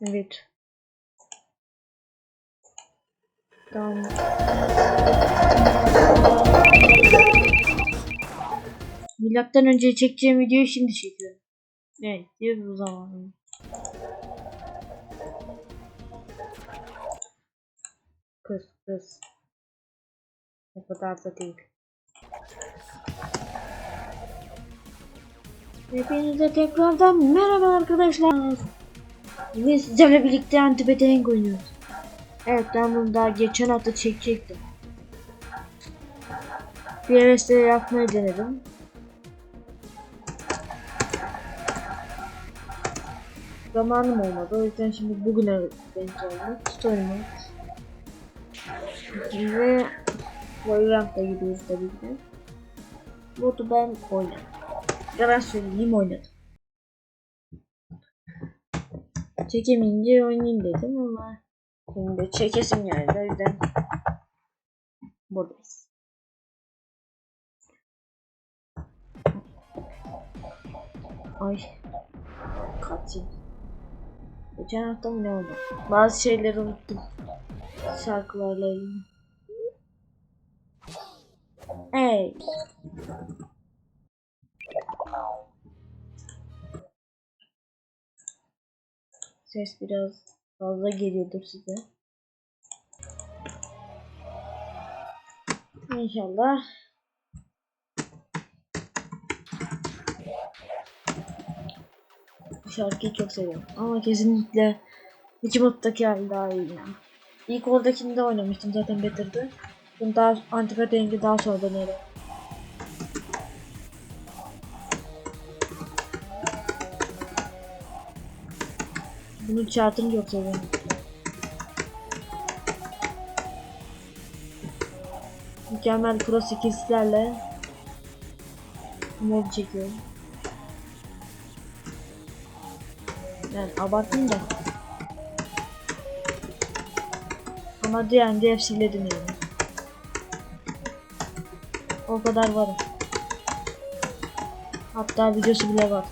Evet. Tamam. Milattan önce çekeceğim videoyu şimdi çekiyorum. Evet, diyor bu zaman. Kız, kız. O kadar da değil. Hepinize tekrardan merhaba arkadaşlar. Bugün sizlerle birlikte antipetenk oynuyoruz. Evet ben bunu daha geçen hafta çekecektim. Bir hevesle yapmayı denedim. Zamanım olmadı o yüzden şimdi bugüne denk geldi. Mode. Ve Valorant'ta gidiyoruz tabii ki. Botu ben oynadım. Ya ben söyleyeyim oynadım. Çekemeyince oynayayım dedim ama şimdi çekesim geldi o yüzden buradayız. Ay kaçayım. Geçen hafta mı ne oldu? Bazı şeyleri unuttum. Şarkılarla ilgili. Hey. Ses biraz fazla geliyordur size. İnşallah. Bu şarkıyı çok seviyorum. Ama kesinlikle iki moddaki hali daha iyi yani. İlk oradakini de oynamıştım zaten Better'dı. Bunu daha dengi daha sonra denerim. Bunu chartını çok seviyorum. Mükemmel pro skills'lerle mod çekiyorum. Yani abartmayayım da. Ama de hepsiledim yani. O kadar varım. Hatta videosu bile var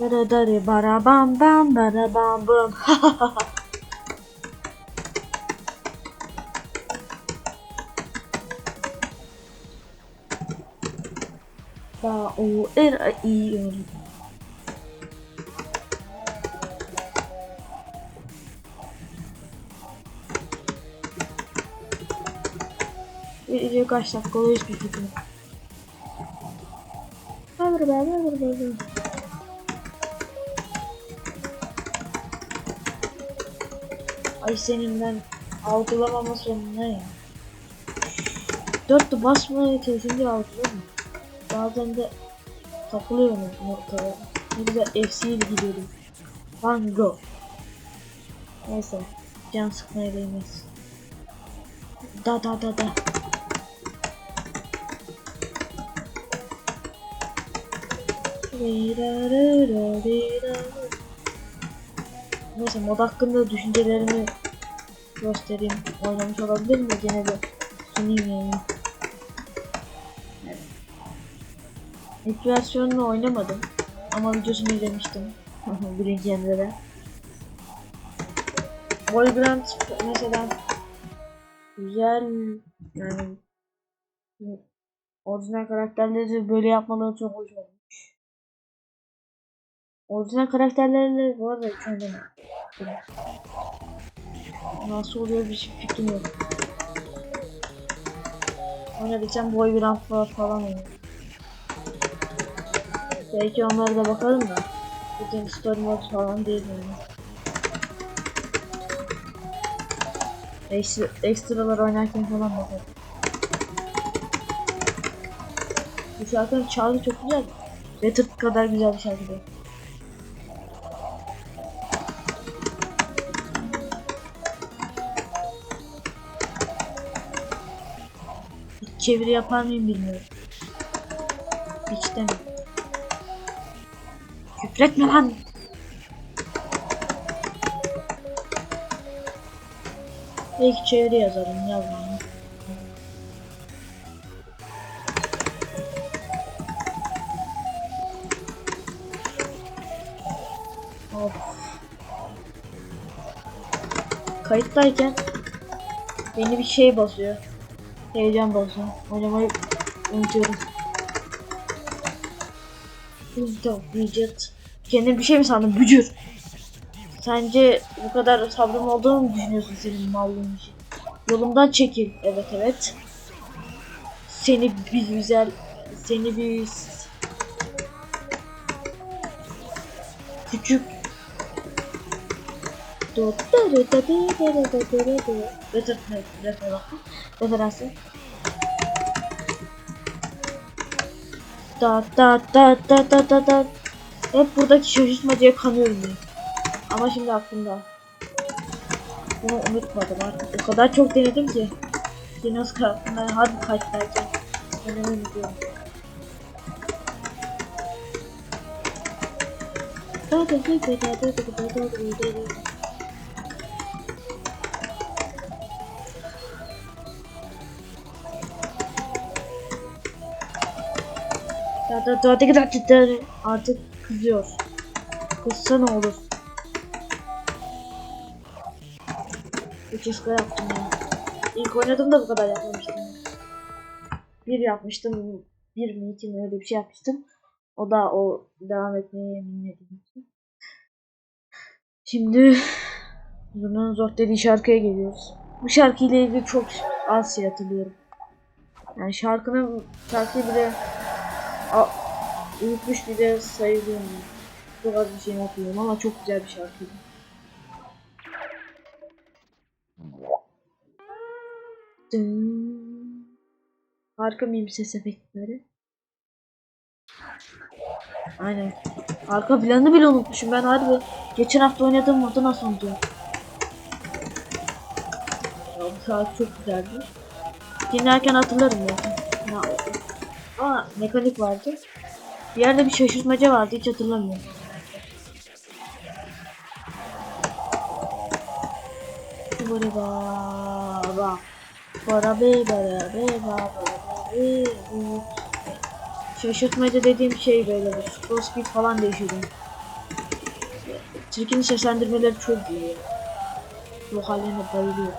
yani. Dara dara bara bam bam bara bam bam. Ba o er i o. Video kaç dakika oluyor hiçbir fikrim yok. Haber be haber Ay senin ben algılamama sonuna ya. Dörtlü basmaya çalışınca algılamıyor. Bazen de takılıyorum noktaya. Ne güzel FC'ye gidiyordum. Van go. Neyse. Can sıkmaya değmez. Da da da da. Neyse mod hakkında düşüncelerimi göstereyim. Oynamış olabilir mi? Gene de sunayım yani. Evet. İlk versiyonunu oynamadım. Ama videosunu izlemiştim. Birinci Emre'de. Boygrand mesela güzel yani orijinal karakterleri böyle yapmaları çok hoş olmuş. Orijinal karakterlerle bu arada kendim nasıl oluyor bir şey fikrim yok. Oynadıkça Boygrand falan oluyor. Belki onlara da bakalım da. Bugün story mode falan değil yani. Ekstra, ekstralar oynarken falan bakalım. Bu şarkının çalgı çok güzel. Better kadar güzel bir şarkı değil. Çeviri yapar mıyım bilmiyorum. Hiç demiyorum. Küfretme lan. Belki çeviri yazarım yazmam. Of. kayıttayken beni bir şey basıyor. Heyecan basıyor. Oynamayı unutuyorum. Window widget. Kendini bir şey mi sandın? Bücür. Sence bu kadar sabrım olduğunu mu düşünüyorsun senin mallığın için? Yolumdan çekil. Evet evet. Seni bir güzel, seni bir küçük Referansı. Da da da da da da da. Hep buradaki şaşırtmacaya kanıyorum ben. Ama şimdi aklımda. Bunu unutmadım artık. O kadar çok denedim ki. Yine az aklımdan harbi kayıtlarken. Önemi unutuyorum. Da da da da da da da da da da da da artık kızıyor. Kızsa ne olur? Üç iska yaptım ya. İlk oynadığımda bu kadar yapmamıştım. Bir yapmıştım. Bir mi iki mi öyle bir şey yapmıştım. O da o devam etmeye yemin edilmişti. Şimdi Zurna'nın zor dediği şarkıya geliyoruz. Bu şarkıyla ilgili çok az şey hatırlıyorum. Yani şarkının şarkıyı bile unutmuş bile sayılıyorum. Çok az bir şey hatırlıyorum ama çok güzel bir şarkıydı. Harika mıyım ses efektleri? Aynen. Arka planı bile unutmuşum ben harbi. Geçen hafta oynadığım modu nasıl unutuyorum? Ya bu şarkı çok güzeldi. Dinlerken hatırlarım ya. ya. Mekanik vardı. Bir yerde bir şaşırtmaca vardı hiç hatırlamıyorum. Baba. Bara be bu. Şaşırtmaca dediğim şey böyle bu. Scroll speed falan değişiyordu. Tilkinin seslendirmeleri çok iyi. Bu haline bayılıyor.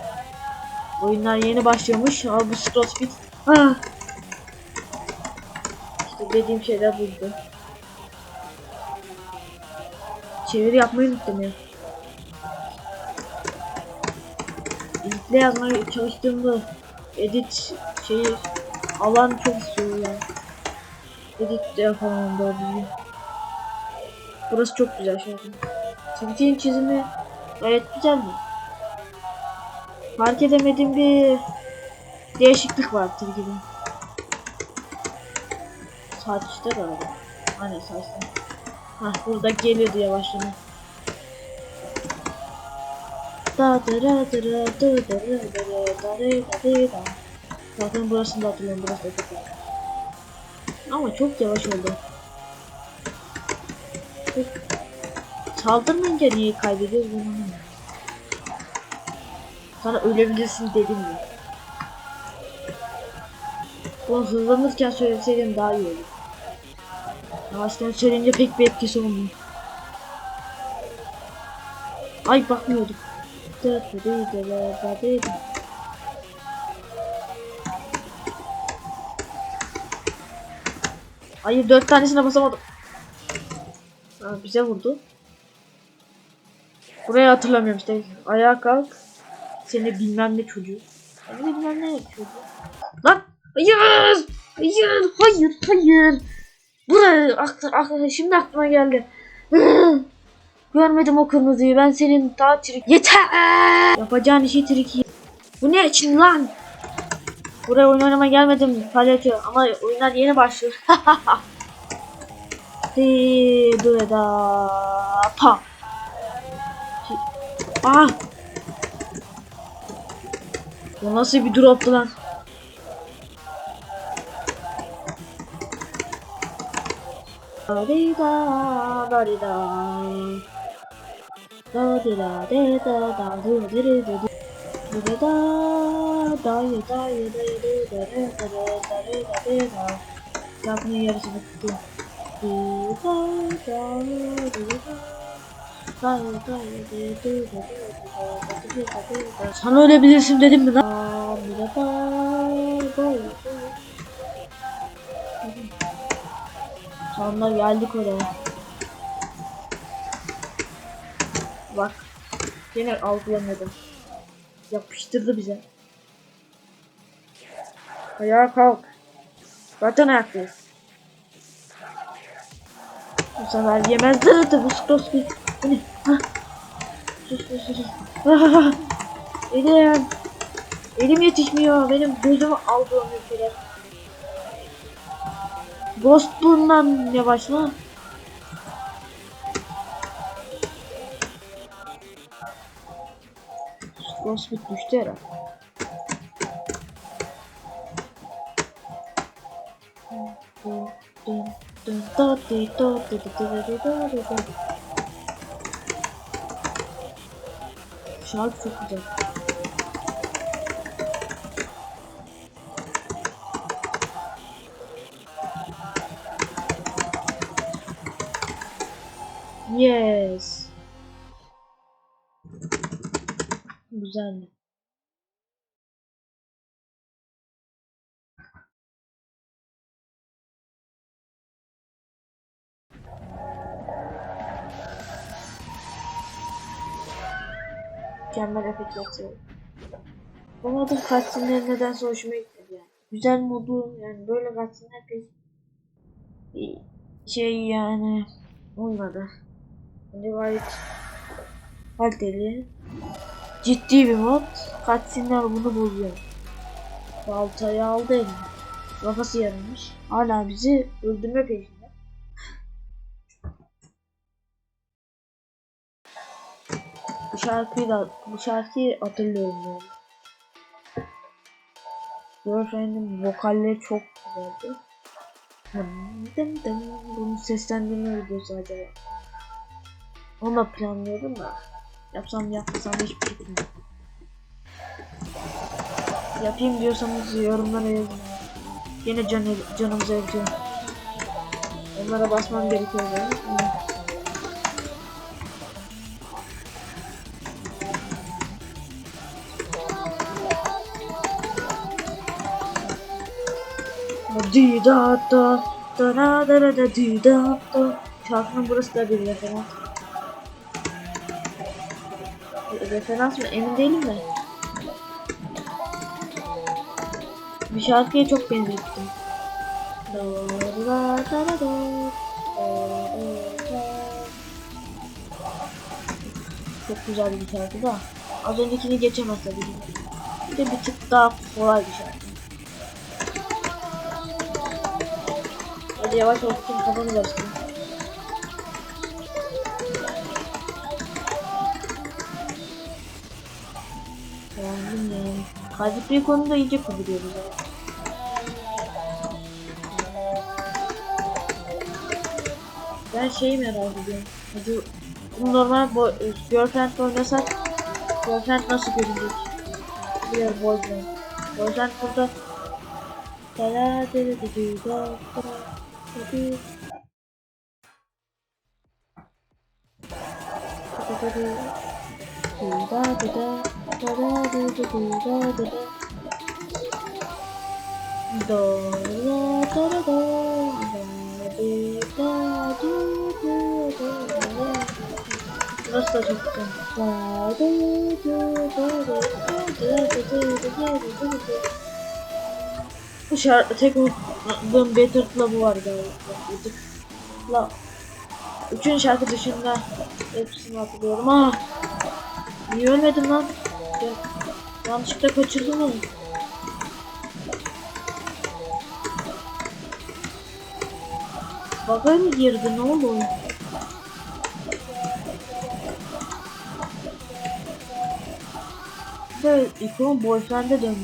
Oyunlar yeni başlıyormuş. Ama bu scroll speed. Ah. İşte dediğim şeyler buydu. Çeviri yapmayı unuttum ya. Editle yazmaya çalıştığımda edit şeyi alan çok istiyor yani. Edit de yapamam doğru düzgün. Burası çok güzel şey. Tilki'nin çizimi gayet güzel mi? Fark edemediğim bir değişiklik var Tilki'de. Saat işte galiba. Aynen saat işte. Hah burada geliyordu yavaşlama. Da da da da da da da da da da da Zaten burasını da hatırlıyorum burası da çok güzel. Ama çok yavaş oldu. Saldırmayınca niye kaybediyoruz bunu anlamadım. Sana ölebilirsin dedim mi? Bunu hızlanırken söyleseydim daha iyi olur. Yavaştan söyleyince pek bir etkisi olmuyor. Ay bakmıyorduk. Hayır dört tanesine basamadım. Ha, bize vurdu. Burayı hatırlamıyorum işte. Ayağa kalk. Seni bilmem ne çocuğu. Seni bilmem ne çocuğu. Lan! Hayır! Hayır! Hayır! Hayır! Buraya ak ak şimdi aklıma geldi. Görmedim o kırmızıyı. Ben senin daha trik... Yeter! Yapacağın işi triki. Bu ne için lan? Buraya oyun oynamaya gelmedim palyaço ama oyunlar yeni başlıyor. Di du da pa. Ah. Bu nasıl bir droptu lan? 어디가 버리다. 어디다. 대다다 두드리두두 두다다 다이다 이다이다이다이다이다이다이다. 나 분명히 여기서 듣고 잔어를 빌리시면 됩니다. Sonunda geldik oraya. Bak. Yine algılamadım. Yapıştırdı bize. Ayağa kalk. Zaten ayaktayız. Bu sefer yemezler de bu Skroski. Bu ne? Ha? Sus sus sus. Elim. Elim yetişmiyor. Benim gözümü algılamıyor şeyler. Ghost bundan yavaş lan. Ghost bitmişti herhalde. Şarkı çok güzel. Yes. Güzel. Mükemmel efekt yapıyor. Bu modun cutscene'leri nedense hoşuma gitmedi yani. Güzel modu yani böyle cutscene'ler pek şey yani olmadı. Gayet kaliteli. Ciddi bir mod. Cutscene'ler bunu bozuyor. Baltayı aldı eline. Kafası yarılmış. Hala bizi öldürme peşinde. Bu şarkıyı da bu şarkıyı hatırlıyorum yani. Girlfriend'in vokalleri çok güzeldi. Dım dım. Bunun seslendirme videosu acaba. Onu da planlıyordum da. Yapsam yapmasam hiçbir fikrim yok. Yapayım diyorsanız yorumlara yazın. Yine can, canımıza yazıyor. Onlara basmam gerekiyor benim. Di da da da da da da di da da Şarkının burası da bir referans. Referans mı emin değilim de. Bir şarkıya çok benzettim. Çok güzel bir şarkı da. Az öncekini geçemez tabii. Bir de bir tık daha kolay bir şarkı. Hadi yavaş ol kim kafanı karıştır. Kazık Recon'u da iyice kuduruyoruz. Evet. Ben şeyi merak ediyorum. Acı, bunu normal bo e, Girlfriend'le oynasak Girlfriend nasıl görünecek? Diğer Boyfriend. Boyfriend burada Dala deli dedi da dedi da da da da da Burası da çok güzel. Bu şarkı tek unuttuğum Better'la bu var galiba. Better'la Üçüncü şarkı dışında hepsini hatırlıyorum. Ah! Niye ölmedim lan? Ya, yanlışlıkla kaçırdım onu. Baka mı girdi? Ne oyun? Böyle ikon boyfriend'e döndü.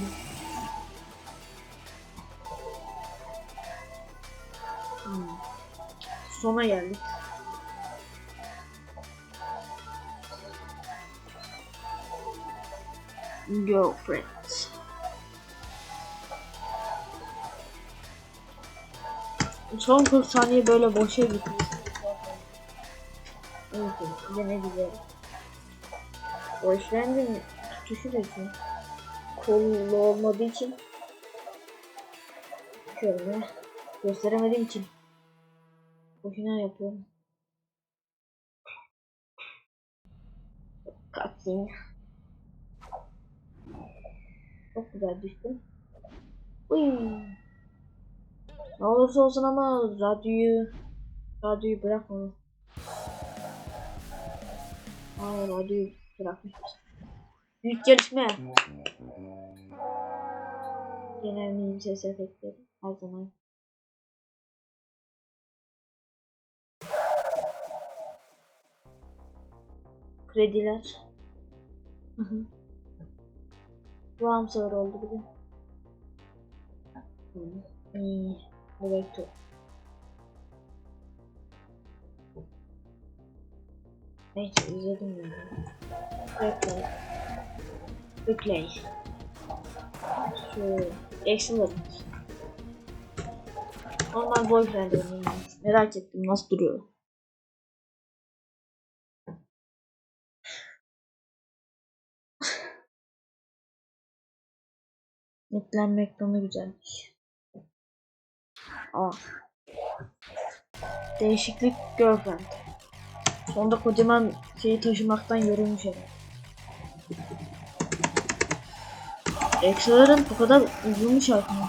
Hmm. Sona geldik. Girlfriends. Son 40 saniye böyle boşa gitmiş. Bir de ne güzel. Tutuşu da için. Kollu olmadığı için. Şöyle gösteremediğim için. Boşuna yapıyorum. Cutscene. Çok güzel düştüm. Uy. Ne olursa olsun ama radyoyu radyoyu bırakma. Aa radyoyu bırakmışız. Büyük gelişme. Genel miyim ses efektleri her zaman. Krediler. Hı hı. Ramsar oldu bir de. Hı. İyi. Evet. Neyse izledim ya. Replay. Replay. Şu Excellent. Normal boyfriend oynayayım. Merak ettim nasıl duruyor. Yüklenme ekranı güzelmiş. Aa. Değişiklik girlfriend. Sonunda kocaman şeyi taşımaktan yorulmuş herhalde. Exo'ların bu kadar uzun şarkı mı?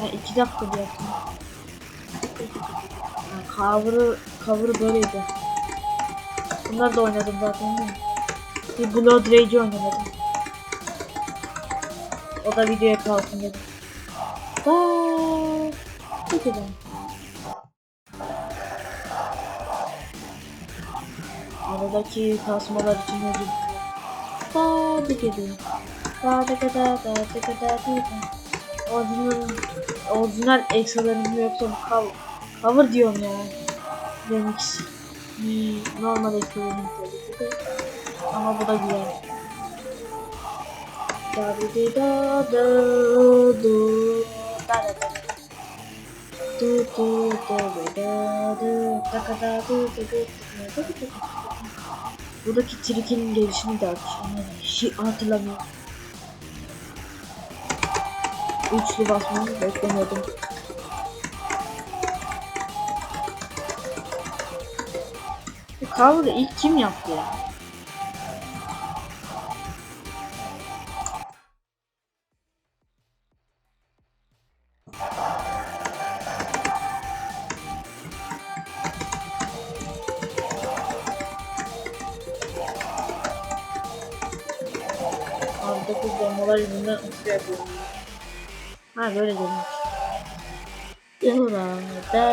Ha iki dakika diye yaptım. Ha, cover'ı, cover'ı böyleydi. Bunlar da oynadım zaten değil mi? Bir Blood Rage oynamadım. O da videoya kalsın dedim. Aa, çok güzel. Aradaki kasmalar için özür dilerim. Sadık ediyorum. Sadık eder, sadık eder, sadık Orijinal, orijinal ekstralarım yoksa cover, cover diyorum ya. Remix. Hmm, normal ekstralarım. Ama bu da güzel. Da di da da du da da da du du da da du da da da du du da da da Buradaki trikinin gelişini de akşamlar şey hatırlamıyorum. Üçlü basmamı beklemiyordum. Bu cover'ı ilk kim yaptı ya?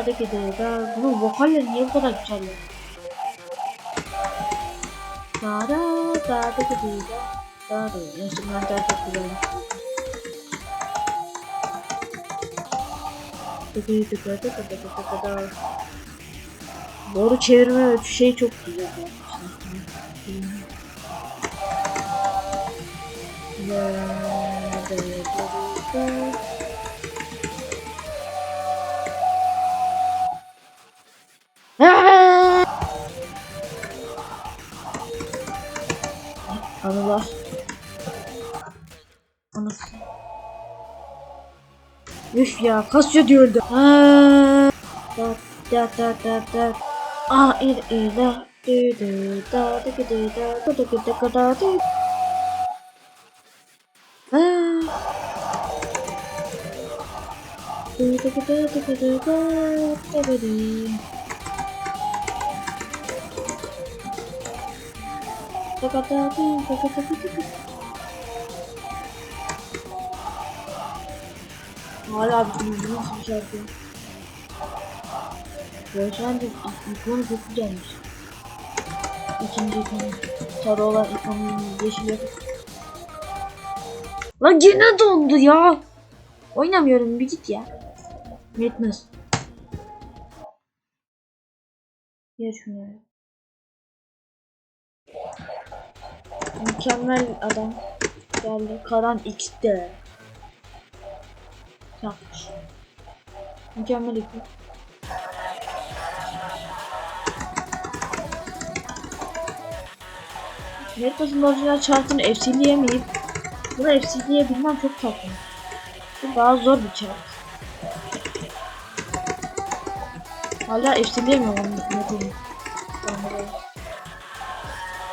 sade gidiyoruz ha. Bunun vokali niye bu kadar güzel ya? Dara dara gidiyoruz ha. Dara. Yaşımdan daha çok güzel. Doğru çevirme ölçü şey çok güzel. Ya, Anılar. Anası. Üf ya kasıyor diyordu. Aa, da da da da da. Aa ir ila dü dü da da da da da da da da da da. Aa. Dü dü dü dü dü dü dü dü dü. Hala nasıl bir şarkı? Boyfriend ikonu çok güzelmiş. İkinci ikonu. Sarı olan ikonun yeşil yapıp. Lan gene dondu ya. Oynamıyorum bir git ya. Yetmez. Yer şunu Mükemmel adam geldi. Karan X'de. Yapmış. Mükemmel ekip. Meritas'ın orijinal chartını FC'leyemeyip bunu FC'leyebilmem çok tatlı. Bu daha zor bir chart. Hala FC'leyemiyorum onu Merita'nın.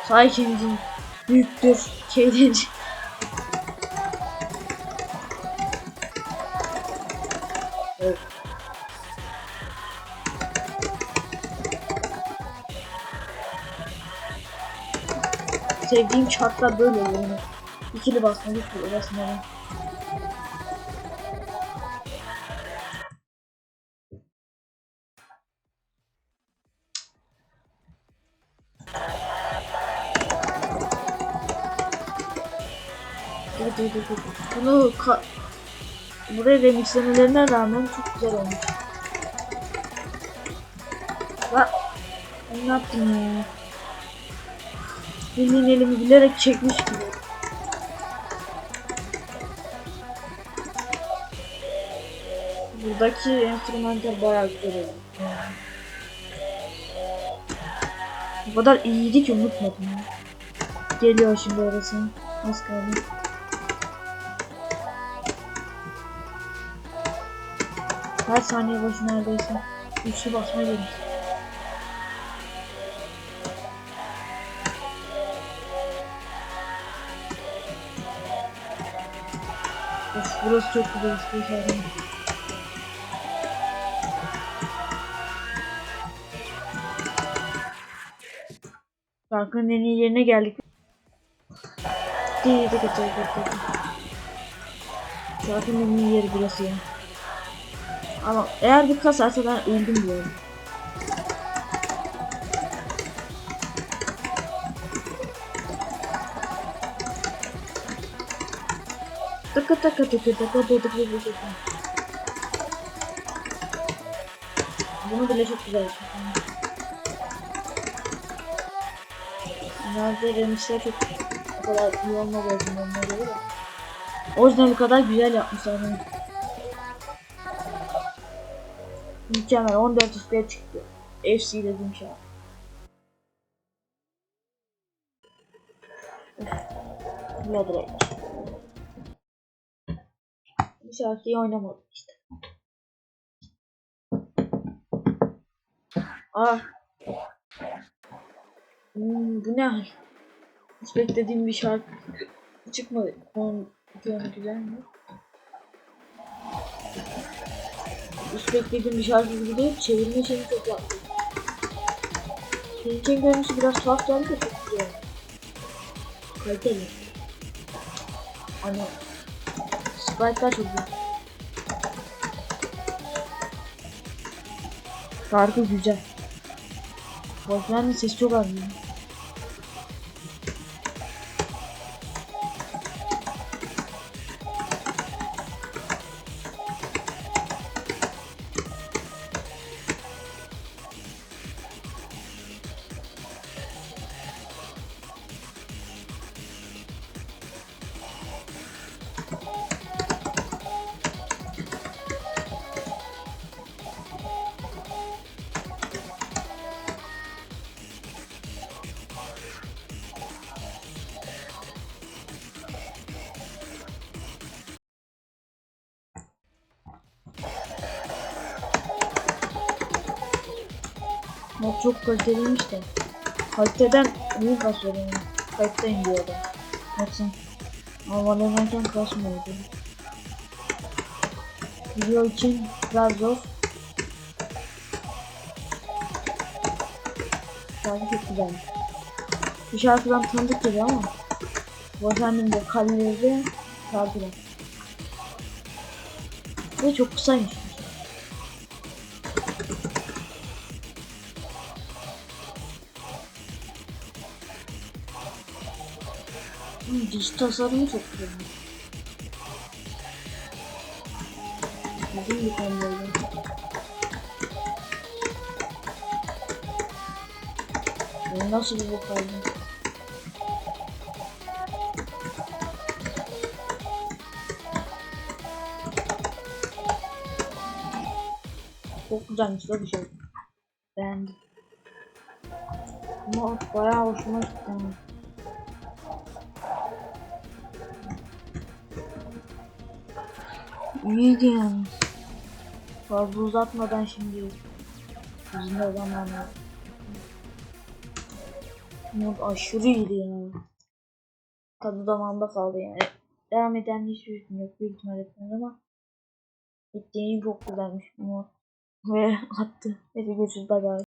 Say kendin büyüktür Keydenci. Evet. Sevdiğim çarklar böyle oluyor. İkili basma, üçlü basma. Yani. Dur dur dur. Bunu buraya remixlemelerine rağmen çok güzel olmuş. Bak ne yaptım ya? Bildiğin elimi bilerek çekmiş gibi. Buradaki enstrümantal bayağı güzel oldu. Bu kadar iyiydi ki unutmadım. Geliyor şimdi orası. Az kaldı. Her saniye başı neredeyse. Üçlü basma gelmiş. Of burası çok güzel işte içeriden. Şarkının en iyi yerine geldik. Değil, değil, değil. Şarkının en iyi yeri burası ya. Ama eğer bir kasarsa ben öldüm diyorum. Tıkı tıkı tıkı tıkı tıkı tıkı tıkı. Bunu bile çok güzel yapmışlar. Nerede remixler çok o kadar iyi olmadı göre de. Orijinali kadar güzel yapmışlar. Mükemmel 14 üstüne çıktı. FC dediğim şey. Blood Rage. Bu şarkıyı oynamadım işte. Ah. Hmm, bu ne? Hiç beklediğim bir şarkı çıkmadı. Kon güzel mi? Hiç beklediğim bir şarkı gibi değil. Çevirme şeyini çok yaptım. Filmken görüntüsü biraz tuhaf geldi de çok güzel. Kaliteli. Hani Sprite'lar çok güzel. Şarkı güzel. Boşverin sesi çok az. ya. Mod çok kaliteliymiş de. Kaliteden büyük basıyor yani. Kalite diyor adam. Yoksa normalde oynarken kasmıyordu. Video için biraz zor. Şarkı çok güzel. Bu şarkıdan tanıdık geliyor ama bu efendim de şarkılar. Ve çok kısaymış. Diş tasarımı çok güzel. Uzun bir. Bu nasıl bir bu? Çok güzelmiş la bu şey. Beğendim. Ama bayağı hoşuma gitti. İyiydi yani. Fazla uzatmadan şimdi uzun da zamanı. Mod aşırı iyiydi ya. Tadı damağımda kaldı yani. Devam eden hiçbir fikrim yok. Büyük ihtimal etmez ama Gittiğin çok güzelmiş bu mod. Ve attı. Hadi görüşürüz. Bay bay.